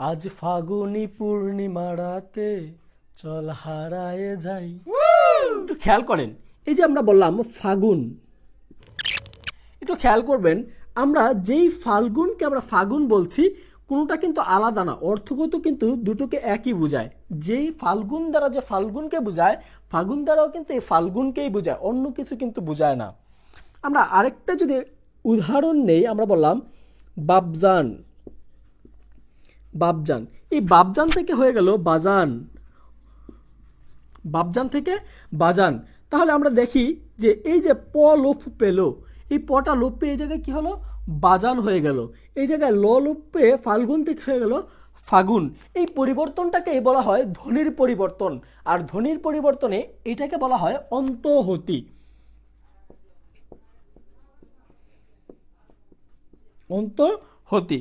আজ ফাগুনি পূর্ণিমা রাতে চল হারায়ে যাই। একটু খেয়াল করেন এই যে আমরা বললাম ফাগুন। একটু খেয়াল করবেন আমরা যেই ফাল্গুনকে আমরা ফাগুন বলছি কোনোটা কিন্তু আলাদা না অর্থগত কিন্তু দুটোকে একই বোঝায়। যেই ফাল্গুন দ্বারা যে ফাল্গুনকে বোঝায় ফাগুন দ্বারাও কিন্তু এই ফাল্গুনকেই বোঝায় অন্য কিছু কিন্তু বোঝায় না। আমরা আরেকটা যদি উদাহরণ নেই আমরা বললাম বাবজান বাবজান এই বাবজান থেকে হয়ে গেল বাজান। বাবজান থেকে বাজান। তাহলে আমরা দেখি যে এই যে প লোপ পেল, এই পটা লোপ পেয়ে এই জায়গায় কী হলো? বাজান হয়ে গেল। এই জায়গায় ল লোপ পেয়ে ফাল্গুন থেকে হয়ে গেল ফাগুন। এই পরিবর্তনটাকে বলা হয় ধ্বনির পরিবর্তন। আর ধ্বনির পরিবর্তনে এটাকে বলা হয় অন্তহতি। অন্তহতি।